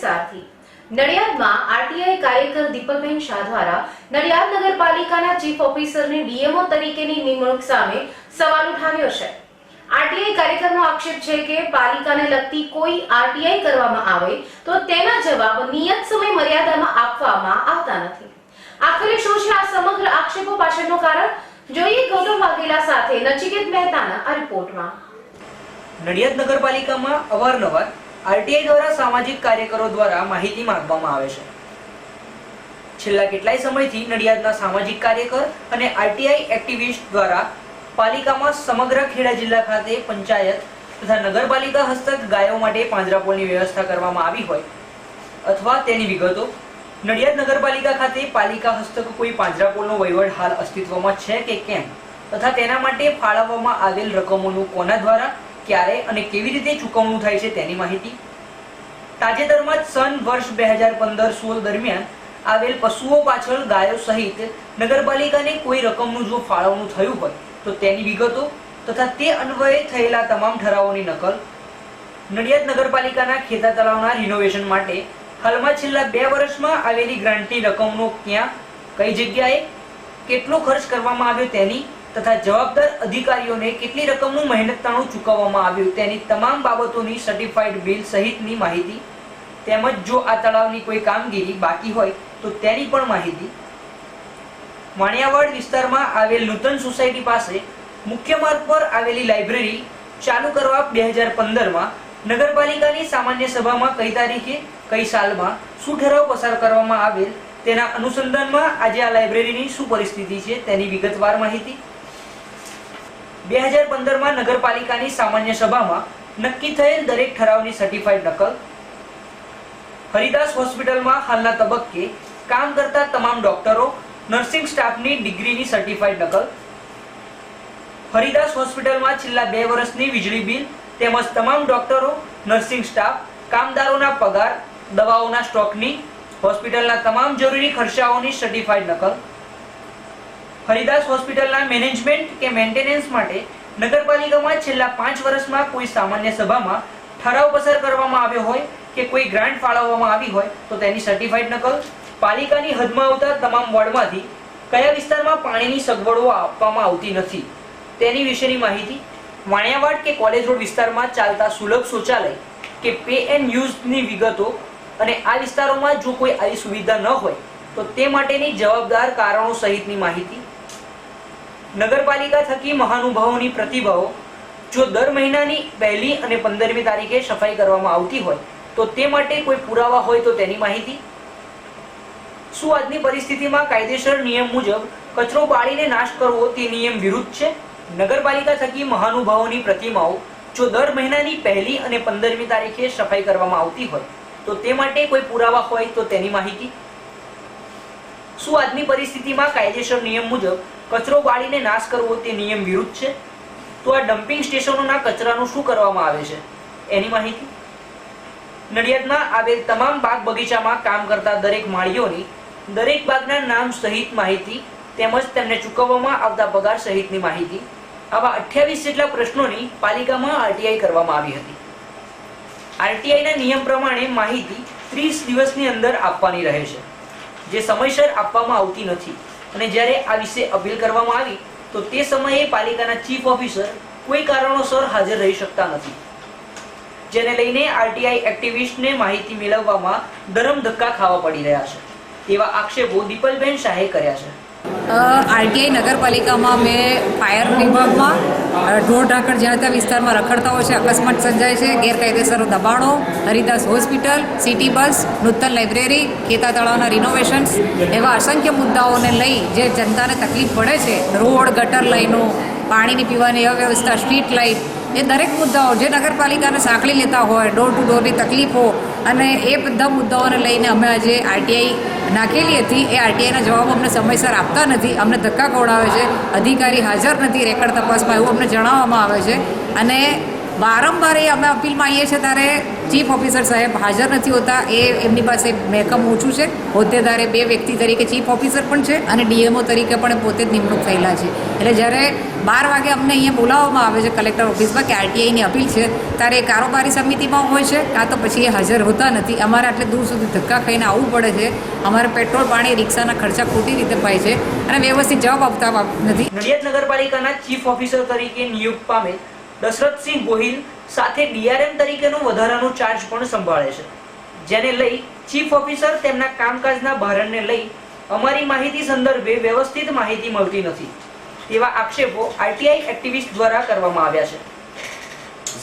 વિસ્તારથી. નડિયાદમાં આરટીઆઈ કાર્યકર દીપકબેન શાહ દ્વારા નડિયાદ નગરપાલિકાના ચીફ ઓફિસરની ડીએમઓ તરીકેની નિમણૂક સામે સવાલ ઉઠાવ્યો છે. આરટીઆઈ કાર્યકરનો આક્ષેપ છે કે પાલિકાને લગતી કોઈ આરટીઆઈ કરવામાં આવે તો તેના જવાબ નિયત સમય મર્યાદામાં આપવામાં આવતા નથી. આખરે શું છે આ સમગ્ર આક્ષેપો પાછળનું કારણ? જોઈએ ગૌતમ વાઘેલા સાથે નચિકેત મહેતાના આ રિપોર્ટમાં. નડિયાદ નગરપાલિકામાં અવારનવાર આરટીઆઈ દ્વારા સામાજિક કાર્યકરો દ્વારા માહિતી માંગવામાં આવે છે. છેલ્લા કેટલાય સમયથી નડિયાદના સામાજિક કાર્યકર અને આરટીઆઈ એક્ટિવિસ્ટ દ્વારા પાલિકામાં સમગ્ર ખેડા જિલ્લા ખાતે પંચાયત તથા નગરપાલિકા હસ્તક ગાયો માટે પાંજરાપોળની વ્યવસ્થા કરવામાં આવી હોય અથવા તેની વિગતો, નડિયાદ નગરપાલિકા ખાતે પાલિકા હસ્તક કોઈ પાંજરાપોળનો વહીવટ હાલ અસ્તિત્વમાં છે કે કેમ? તથા તેના માટે ફાળવવામાં આવેલ રકમોનું કોના દ્વારા ક્યારે અને કેવી રીતે ચૂકવણું થાય છે તેની માહિતી તાજેતરમાં જ સન વર્ષ બે હજાર પંદર સોળ દરમિયાન આવેલ પશુઓ પાછળ ગાયો સહિત નગરપાલિકાને કોઈ રકમનું જો ફાળવણું થયું હોય તો તેની વિગતો તથા તે અન્વયે થયેલા તમામ ઠરાવોની નકલ નડિયાદ નગરપાલિકાના ખેતા તળાવના રિનોવેશન માટે હાલમાં છેલ્લા બે વર્ષમાં આવેલી ગ્રાન્ટની રકમનો ક્યાં, કઈ જગ્યાએ કેટલો ખર્ચ કરવામાં આવ્યો તેની તથા જવાબદાર અધિકારીઓને કેટલી રકમનું મહેનતાણું ચૂકવવામાં આવ્યું તેની તમામ બાબતોની સર્ટિફાઈડ બિલ સહિતની માહિતી. તેમજ જો આ તળાવની કોઈ કામગીરી બાકી હોય તો તેની પણ માહિતી. વાણિયાવાડ વિસ્તારમાં આવેલ નૂતન સોસાયટી પાસે મુખ્ય માર્ગ પર આવેલી લાઇબ્રેરી ચાલુ કરવા બે હજાર પંદરમાં નગરપાલિકાની સામાન્ય સભામાં કઈ તારીખે, કઈ સાલમાં, શું ઠરાવ પસાર કરવામાં આવેલ તેના અનુસંધાનમાં આજે આ લાઇબ્રેરીની શું પરિસ્થિતિ છે તેની વિગતવાર માહિતી. બે હજાર નગરપાલિકાની સામાન્ય સભામાં નક્કી થયેલ દરેક ઠરાવની સર્ટિફાઈડ નકલ. હરિદાસ હોસ્પિટલમાં હાલના તબક્કે કામ કરતા તમામ ડોક્ટરો નર્સિંગ સ્ટાફની ડિગ્રીની સર્ટિફાઈડ નકલ. હરિદાસ હોસ્પિટલમાં છેલ્લા બે વર્ષની વીજળી બિલ તેમજ તમામ ડોક્ટરો નર્સિંગ સ્ટાફ કામદારોના પગાર, દવાઓના સ્ટોકની, હોસ્પિટલના તમામ જરૂરી ખર્ચાઓની સર્ટિફાઈડ નકલ. હરિદાસ હોસ્પિટલના મેનેજમેન્ટ કે મેન્ટેનન્સ માટે નગરપાલિકામાં છેલ્લા પાંચ વર્ષમાં કોઈ સામાન્ય સભામાં ઠરાવ પસાર કરવામાં આવ્યો હોય કે કોઈ ગ્રાન્ટ ફાળવવામાં આવી હોય તો તેની સર્ટિફાઈડ નકલ, પાલિકાની હદમાં આવતા તમામ વોર્ડમાંથી કયા વિસ્તારમાં પાણીની સગવડો આપવામાં આવતી નથી તેની વિશેની માહિતી વાણિયાવાડ કે કોલેજ રોડ વિસ્તારમાં ચાલતા સુલભ શૌચાલય કે પે એન્ડ યુઝની વિગતો અને આ વિસ્તારોમાં જો કોઈ આવી સુવિધા ન હોય તો તે માટેની જવાબદાર કારણો સહિતની માહિતી નગરપાલિકા થકી મહાનુભાવોની પ્રતિભાવો જો દર મહિનાની પહેલી અને પંદરમી તારીખે સફાઈ કરવામાં આવતી હોય, તો તે માટે કોઈ પુરાવા હોય તો તેની માહિતી? શું આજની પરિસ્થિતિમાં કાયદેસર નિયમ મુજબ કચરો બાળીને નાશ કરવો તે નિયમ વિરુદ્ધ છે? નગરપાલિકા થકી મહાનુભાવોની પ્રતિમાઓ જો દર મહિનાની પહેલી અને પંદરમી તારીખે સફાઈ કરવામાં આવતી હોય, તો તે માટે કોઈ પુરાવા હોય તો તેની માહિતી? શું આજની પરિસ્થિતિમાં કાયદેસર નિયમ મુજબ કચરો બાળીને નાશ કરવો તે નિયમ વિરુદ્ધ છે? તો આ ડમ્પિંગ સ્ટેશનોના કચરાનું શું કરવામાં આવે છે? એની માહિતી? નડિયાદમાં આવેલ તમામ બાગ બગીચામાં કામ કરતા દરેક માળીઓની દરેક બાગના નામ સહિત માહિતી તેમજ તેમને ચૂકવવામાં આવતા પગાર સહિતની માહિતી આવા અઠ્યાવીસ જેટલા પ્રશ્નોની પાલિકામાં આરટીઆઈ કરવામાં આવી હતી. આરટીઆઈના નિયમ પ્રમાણે માહિતી ત્રીસ દિવસની અંદર આપવાની રહે છે, જે સમયસર આપવામાં આવતી નથી. અને જ્યારે આ વિશે અપીલ કરવામાં આવી, તો તે સમયે પાલિકાના ચીફ ઓફિસર કોઈ કારણોસર હાજર રહી શકતા નથી. જેને લઈને આરટીઆઈ એક્ટિવિસ્ટને માહિતી મેળવવામાં ધરમ ધક્કા ખાવા પડી રહ્યા છે. તેવા આક્ષેપો દીપલબેન શાહે કર્યા છે. આરટીઆઈ નગરપાલિકામાં મેં ફાયર વિભાગમાં ઢોર ઢાંકણ જ્યાં ત્યાં વિસ્તારમાં રખડતા હોય છે, અકસ્માત સર્જાય છે ગેરકાયદેસર દબાણો, Haridas hospital, city bus, Nutan library, Kheta તળાવના રિનોવેશન્સ એવા અસંખ્ય મુદ્દાઓને લઈ જે જનતાને તકલીફ પડે છે. રોડ, ગટર લાઈનો, પાણીની પીવાની અવ્યવસ્થા, સ્ટ્રીટ લાઇટ એ દરેક મુદ્દાઓ જે નગરપાલિકાને સાંકળી લેતા હોય ડોર ટુ ડોરની તકલીફો અને એ બધા મુદ્દાઓને લઈને અમે આજે આરટીઆઈ નાખેલી હતી. એ આરટીઆઈના જવાબો અમને સમયસર આપતા નથી. અમને ધક્કા ખવડાવે છે. અધિકારી હાજર નથી. રેકર્ડ તપાસમાં એવું અમને જણાવવામાં આવે છે. અને વારંવાર એ અમે અપીલમાં માંગીએ છીએ ત્યારે ચીફ ઓફિસર સાહેબ હાજર નથી હોતા. એ એમની પાસે મહેકમ ઓછું છે. હોદ્દેદારે બે વ્યક્તિ તરીકે ચીફ ઓફિસર પણ છે અને ડીએમઓ તરીકે પણ પોતે જ નિમણૂક થયેલા છે. એટલે જ્યારે બાર વાગે અમને અહીંયા બોલાવવામાં આવે છે કલેક્ટર ઓફિસમાં કે આરટીઆઈની અપીલ છે, ત્યારે એ કારોબારી સમિતિમાં હોય છે, કાં તો પછી એ હાજર હોતા નથી. અમારે આટલે દૂર સુધી ધક્કા ખાઈને આવવું પડે છે. અમારે પેટ્રોલ, પાણી, રિક્ષાના ખર્ચા ખોટી રીતે પાય છે અને વ્યવસ્થિત જવાબ આપતા નથી. નડિયાદ નગરપાલિકાના ચીફ ઓફિસર તરીકે નિયુક્ત પામેલ દશરથસિંહ ગોહિલ સાથે ડીઆરએમ તરીકેનો વધારાનો ચાર્જ પણ સંભાળે છે. જેને લઈ ચીફ ઓફિસર તેમના કામકાજના ભારણને લઈ અમારી માહિતી સંદર્ભે વ્યવસ્થિત માહિતી મળતી નથી, તેવા આક્ષેપો આરટીઆઈ એક્ટિવિસ્ટ દ્વારા કરવામાં આવ્યા છે.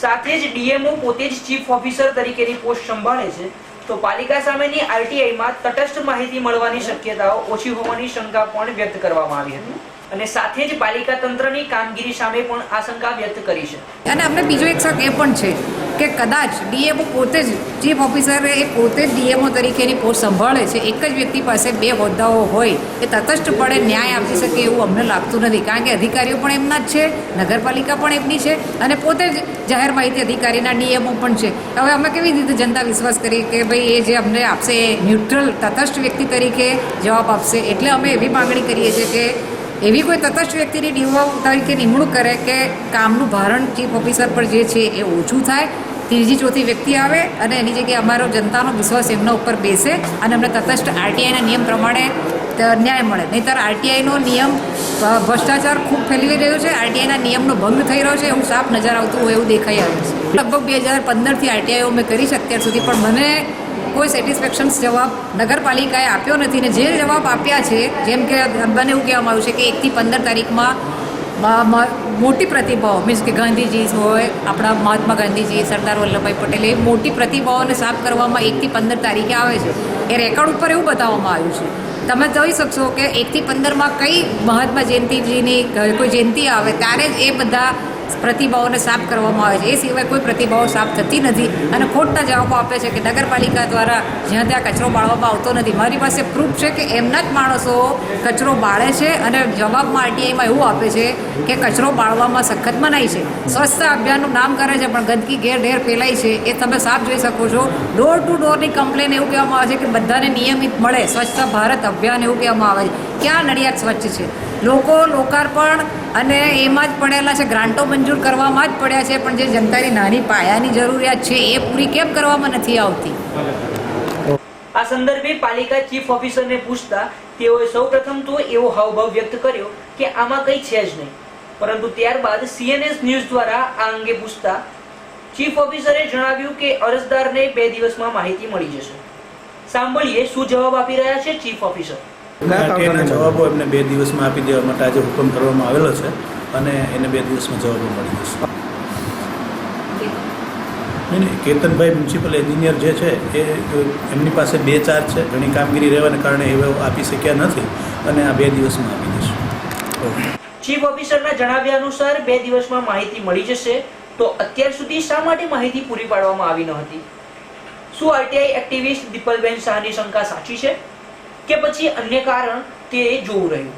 સાથે જ ડીએમઓ પોતે જ ચીફ ઓફિસર તરીકેની પોસ્ટ સંભાળે છે, તો પાલિકા સામેની આરટીઆઈમાં તટસ્થ માહિતી મળવાની શક્યતાઓ ઓછી હોવાની શંકા પણ વ્યક્ત કરવામાં આવી હતી. અને સાથે જ પાલિકા તંત્રની કામગીરી સામે પણ આશંકા વ્યક્ત કરી છે. અને અમને બીજો એક શક એ પણ છે કે કદાચ ડીએમઓ પોતે જ, ચીફ ઓફિસરે એ પોતે જ ડીએમઓ તરીકેની પોસ્ટ સંભાળે છે. એક જ વ્યક્તિ પાસે બે હોદ્દાઓ હોય એ તટસ્થપણે ન્યાય આપી શકે એવું અમને લાગતું નથી. કારણ કે અધિકારીઓ પણ એમના જ છે, નગરપાલિકા પણ એમની છે અને પોતે જ જાહેર માહિતી અધિકારીના ડીએમઓ પણ છે. હવે અમે કેવી રીતે જનતા વિશ્વાસ કરીએ કે ભાઈ એ જે અમને આપશે એ ન્યુટ્રલ, તટસ્થ વ્યક્તિ તરીકે જવાબ આપશે? એટલે અમે એવી માગણી કરીએ છીએ કે એવી કોઈ તટસ્થ વ્યક્તિની ડીઓ તરીકે નિમણૂક કરે કે કામનું ભારણ ચીફ ઓફિસર પર જે છે એ ઓછું થાય, ત્રીજી ચોથી વ્યક્તિ આવે અને એની જગ્યાએ અમારો જનતાનો વિશ્વાસ એમના ઉપર બેસે અને અમને તટસ્થ આરટીઆઈના નિયમ પ્રમાણે ન્યાય મળે. નહીંતર આરટીઆઈનો નિયમ ભ્રષ્ટાચાર ખૂબ ફેલાવી રહ્યો છે આરટીઆઈના નિયમનો ભંગ થઈ રહ્યો છે, એવું સાફ નજર આવતું હોય એવું દેખાઈ આવ્યું છે. લગભગ બે હજાર પંદરથી આરટીઆઈઓ મેં કરી છે, અત્યાર સુધી પણ મને કોઈ સેટિસ્ફેક્શન્સ જવાબ નગરપાલિકાએ આપ્યો નથી ને જે જવાબ આપ્યા છે, જેમ કે અંબાને એવું કહેવામાં આવ્યું છે કે એકથી પંદર તારીખમાં મોટી પ્રતિભાઓ મીન્સ કે ગાંધીજી હોય, આપણા મહાત્મા ગાંધીજી, સરદાર વલ્લભભાઈ પટેલ એ મોટી પ્રતિભાઓને સાફ કરવામાં એકથી પંદર તારીખે આવે છે. એ રેકોર્ડ ઉપર એવું બતાવવામાં આવ્યું છે. તમે જોઈ શકશો કે એકથી પંદરમાં કઈ મહાત્મા જયંતિજીની, કોઈ જયંતિ આવે, ત્યારે જ એ બધા પ્રતિભાઓને સાફ કરવામાં આવે છે. એ સિવાય કોઈ પ્રતિભાઓ સાફ થતી નથી અને ખોટા જવાબો આપે છે કે નગરપાલિકા દ્વારા જ્યાં ત્યાં કચરો બાળવામાં આવતો નથી. મારી પાસે પ્રૂફ છે કે એમના જ માણસો કચરો બાળે છે અને જવાબમાં આરટીઆઈમાં એવું આપે છે કે કચરો બાળવામાં સખત મનાય છે. સ્વચ્છતા અભિયાનનું નામ કરે છે, પણ ગંદકી ઘેર ઢેર ફેલાય છે. એ તમે સાફ જોઈ શકો છો. ડોર ટુ ડોરની કમ્પ્લેન એવું કહેવામાં આવે છે કે બધાને નિયમિત મળે. સ્વચ્છતા ભારત અભિયાન એવું કહેવામાં આવે છે. ક્યાં નડિયાદ સ્વચ્છ છે? લોકો લોકાર્પણ અને એમાં જ પડેલા છે, ગ્રાન્ટો મંજૂર કરવામાં જ પડ્યા છે, પણ જે જનતાની નાની પાયાની જરૂરિયાત છે, એ પૂરી કેમ કરવામાં નથી આવતી? આ સંદર્ભે પાલિકા ચીફ ઓફિસરને પૂછતા તેઓએ સૌપ્રથમ તો એવો હાવભાવ વ્યક્ત કર્યો કે આમાં કંઈ છે જ નહીં. પરંતુ ત્યારબાદ સીએનએસ ન્યૂઝ દ્વારા આ અંગે પૂછતા ચીફ ઓફિસરે જણાવ્યું કે અરજદારને બે દિવસમાં માહિતી મળી જશે. સાંભળીએ શું જવાબ આપી રહ્યા છે ચીફ ઓફિસર. એના જવાબો એમને બે દિવસમાં આપી દેવા માટે આજે હુકમ કરવામાં આવેલો છે અને એને બે દિવસમાં જવાબો મળી જશે. નહીં નહીં કેતનભાઈ મ્યુનિસિપલ એન્જિનિયર જે છે એ એમની પાસે બે ચાર્જ છે ઘણી કામગીરી રહેવાને કારણે એવો આપી શક્યા નથી અને આ બે દિવસમાં આપી દેશે. ચીફ ઓફિસરના જણાવ્યા અનુસાર બે દિવસમાં માહિતી મળી જશે તો અત્યાર સુધી શા માટે માહિતી પૂરી પાડવામાં આવી ન હતી? શું આરટીઆઈ એક્ટિવિસ્ટ દીપલબેન શાહની શંકા સાચી છે? કે પછી અન્ય કારણ તે જોવું રહ્યું.